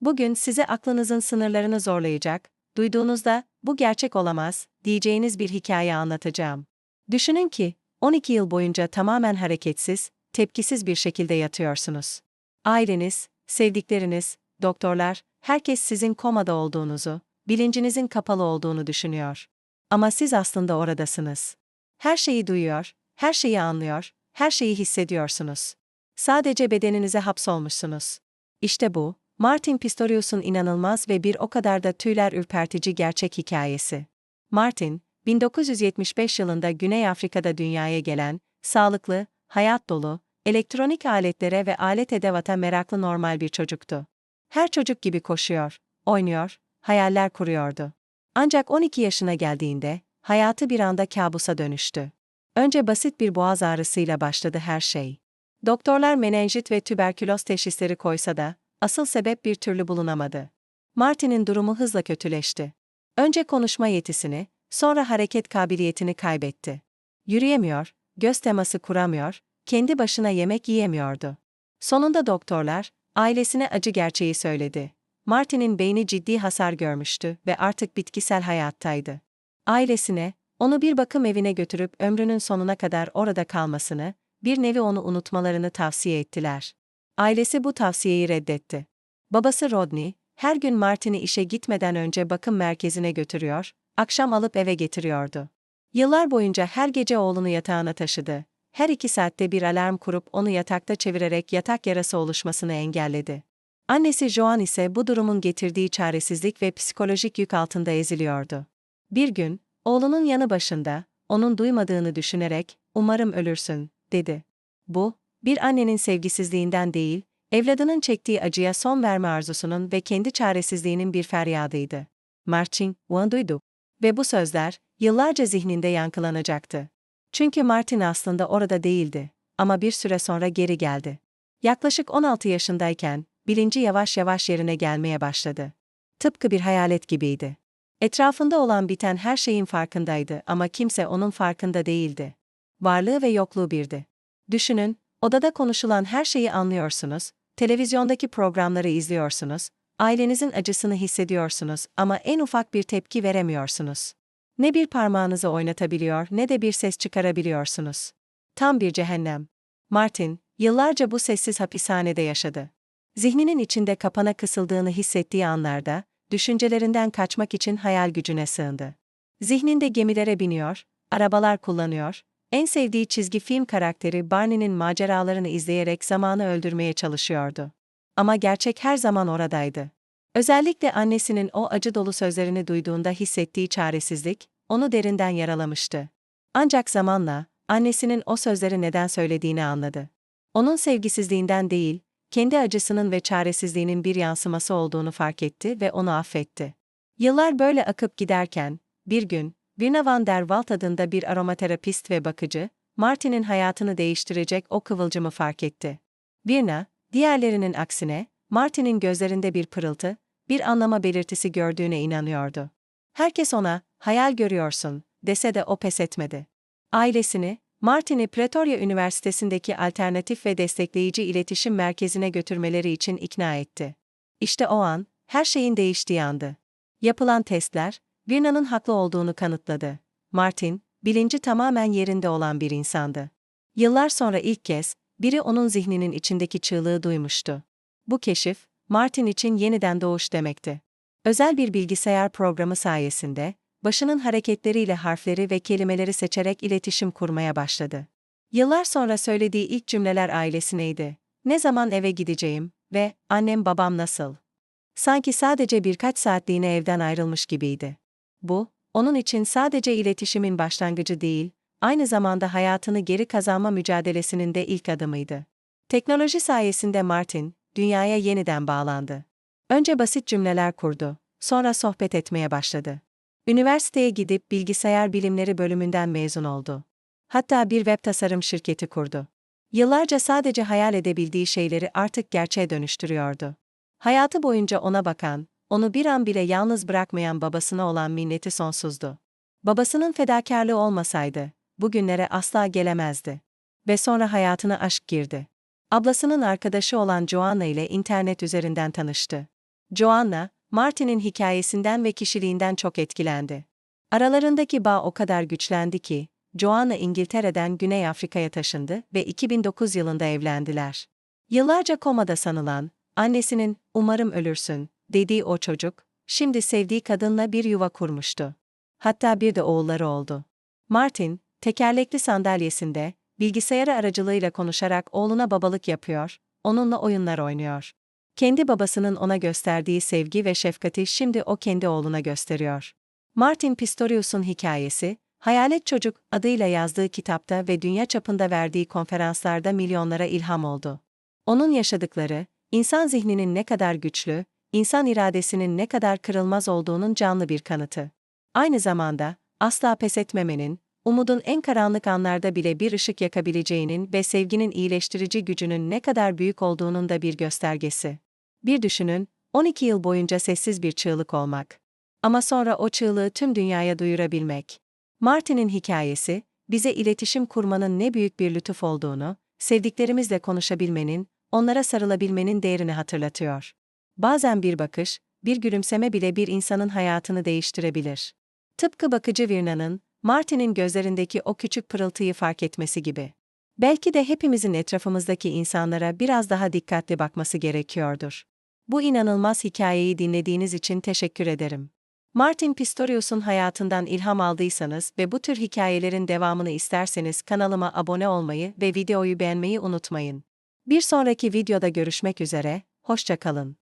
Bugün size aklınızın sınırlarını zorlayacak, duyduğunuzda bu gerçek olamaz diyeceğiniz bir hikaye anlatacağım. Düşünün ki 12 yıl boyunca tamamen hareketsiz, tepkisiz bir şekilde yatıyorsunuz. Aileniz, sevdikleriniz, doktorlar, herkes sizin komada olduğunuzu, bilincinizin kapalı olduğunu düşünüyor. Ama siz aslında oradasınız. Her şeyi duyuyor, her şeyi anlıyor, her şeyi hissediyorsunuz. Sadece bedeninize hapsolmuşsunuz. İşte bu, Martin Pistorius'un inanılmaz ve bir o kadar da tüyler ürpertici gerçek hikayesi. Martin, 1975 yılında Güney Afrika'da dünyaya gelen, sağlıklı, hayat dolu, elektronik aletlere ve alet edevata meraklı normal bir çocuktu. Her çocuk gibi koşuyor, oynuyor, hayaller kuruyordu. Ancak 12 yaşına geldiğinde, hayatı bir anda kabusa dönüştü. Önce basit bir boğaz ağrısıyla başladı her şey. Doktorlar menenjit ve tüberküloz teşhisleri koysa da, asıl sebep bir türlü bulunamadı. Martin'in durumu hızla kötüleşti. Önce konuşma yetisini, sonra hareket kabiliyetini kaybetti. Yürüyemiyor, göz teması kuramıyor, kendi başına yemek yiyemiyordu. Sonunda doktorlar, ailesine acı gerçeği söyledi. Martin'in beyni ciddi hasar görmüştü ve artık bitkisel hayattaydı. Ailesine, onu bir bakım evine götürüp ömrünün sonuna kadar orada kalmasını, bir nevi onu unutmalarını tavsiye ettiler. Ailesi bu tavsiyeyi reddetti. Babası Rodney, her gün Martin'i işe gitmeden önce bakım merkezine götürüyor, akşam alıp eve getiriyordu. Yıllar boyunca her gece oğlunu yatağına taşıdı. Her iki saatte bir alarm kurup onu yatakta çevirerek yatak yarası oluşmasını engelledi. Annesi Joan ise bu durumun getirdiği çaresizlik ve psikolojik yük altında eziliyordu. Bir gün, oğlunun yanı başında, onun duymadığını düşünerek, umarım ölürsün, dedi. Bu, bir annenin sevgisizliğinden değil, evladının çektiği acıya son verme arzusunun ve kendi çaresizliğinin bir feryadıydı. Martin, onu duydu. Ve bu sözler, yıllarca zihninde yankılanacaktı. Çünkü Martin aslında orada değildi. Ama bir süre sonra geri geldi. Yaklaşık 16 yaşındayken, bilinci yavaş yavaş yerine gelmeye başladı. Tıpkı bir hayalet gibiydi. Etrafında olan biten her şeyin farkındaydı ama kimse onun farkında değildi. Varlığı ve yokluğu birdi. Düşünün, odada konuşulan her şeyi anlıyorsunuz, televizyondaki programları izliyorsunuz, ailenizin acısını hissediyorsunuz ama en ufak bir tepki veremiyorsunuz. Ne bir parmağınızı oynatabiliyor ne de bir ses çıkarabiliyorsunuz. Tam bir cehennem. Martin, yıllarca bu sessiz hapishanede yaşadı. Zihninin içinde kapana kısıldığını hissettiği anlarda, düşüncelerinden kaçmak için hayal gücüne sığındı. Zihninde gemilere biniyor, arabalar kullanıyor, en sevdiği çizgi film karakteri Barney'nin maceralarını izleyerek zamanı öldürmeye çalışıyordu. Ama gerçek her zaman oradaydı. Özellikle annesinin o acı dolu sözlerini duyduğunda hissettiği çaresizlik, onu derinden yaralamıştı. Ancak zamanla, annesinin o sözleri neden söylediğini anladı. Onun sevgisizliğinden değil, kendi acısının ve çaresizliğinin bir yansıması olduğunu fark etti ve onu affetti. Yıllar böyle akıp giderken, bir gün, Virna van der Walt adında bir aromaterapist ve bakıcı, Martin'in hayatını değiştirecek o kıvılcımı fark etti. Virna, diğerlerinin aksine, Martin'in gözlerinde bir pırıltı, bir anlama belirtisi gördüğüne inanıyordu. Herkes ona, hayal görüyorsun, dese de o pes etmedi. Ailesini, Martin'i Pretoria Üniversitesi'ndeki alternatif ve destekleyici iletişim merkezine götürmeleri için ikna etti. İşte o an, her şeyin değiştiği andı. Yapılan testler, Virna'nın haklı olduğunu kanıtladı. Martin, bilinci tamamen yerinde olan bir insandı. Yıllar sonra ilk kez, biri onun zihninin içindeki çığlığı duymuştu. Bu keşif, Martin için yeniden doğuş demekti. Özel bir bilgisayar programı sayesinde, başının hareketleriyle harfleri ve kelimeleri seçerek iletişim kurmaya başladı. Yıllar sonra söylediği ilk cümleler ailesineydi. Ne zaman eve gideceğim ve annem babam nasıl? Sanki sadece birkaç saatliğine evden ayrılmış gibiydi. Bu, onun için sadece iletişimin başlangıcı değil, aynı zamanda hayatını geri kazanma mücadelesinin de ilk adımıydı. Teknoloji sayesinde Martin, dünyaya yeniden bağlandı. Önce basit cümleler kurdu, sonra sohbet etmeye başladı. Üniversiteye gidip bilgisayar bilimleri bölümünden mezun oldu. Hatta bir web tasarım şirketi kurdu. Yıllarca sadece hayal edebildiği şeyleri artık gerçeğe dönüştürüyordu. Hayatı boyunca ona bakan, onu bir an bile yalnız bırakmayan babasına olan minneti sonsuzdu. Babasının fedakarlığı olmasaydı, bugünlere asla gelemezdi. Ve sonra hayatına aşk girdi. Ablasının arkadaşı olan Joanna ile internet üzerinden tanıştı. Joanna, Martin'in hikayesinden ve kişiliğinden çok etkilendi. Aralarındaki bağ o kadar güçlendi ki, Joanna İngiltere'den Güney Afrika'ya taşındı ve 2009 yılında evlendiler. Yıllarca komada sanılan, annesinin "umarım ölürsün" dediği o çocuk, şimdi sevdiği kadınla bir yuva kurmuştu. Hatta bir de oğulları oldu. Martin, tekerlekli sandalyesinde, bilgisayarı aracılığıyla konuşarak oğluna babalık yapıyor, onunla oyunlar oynuyor. Kendi babasının ona gösterdiği sevgi ve şefkati şimdi o kendi oğluna gösteriyor. Martin Pistorius'un hikayesi, Hayalet Çocuk adıyla yazdığı kitapta ve dünya çapında verdiği konferanslarda milyonlara ilham oldu. Onun yaşadıkları, insan zihninin ne kadar güçlü, insan iradesinin ne kadar kırılmaz olduğunun canlı bir kanıtı. Aynı zamanda, asla pes etmemenin, umudun en karanlık anlarda bile bir ışık yakabileceğinin ve sevginin iyileştirici gücünün ne kadar büyük olduğunun da bir göstergesi. Bir düşünün, 12 yıl boyunca sessiz bir çığlık olmak. Ama sonra o çığlığı tüm dünyaya duyurabilmek. Martin'in hikayesi, bize iletişim kurmanın ne büyük bir lütuf olduğunu, sevdiklerimizle konuşabilmenin, onlara sarılabilmenin değerini hatırlatıyor. Bazen bir bakış, bir gülümseme bile bir insanın hayatını değiştirebilir. Tıpkı bakıcı Virna'nın, Martin'in gözlerindeki o küçük pırıltıyı fark etmesi gibi. Belki de hepimizin etrafımızdaki insanlara biraz daha dikkatli bakması gerekiyordur. Bu inanılmaz hikayeyi dinlediğiniz için teşekkür ederim. Martin Pistorius'un hayatından ilham aldıysanız ve bu tür hikayelerin devamını isterseniz kanalıma abone olmayı ve videoyu beğenmeyi unutmayın. Bir sonraki videoda görüşmek üzere, hoşça kalın.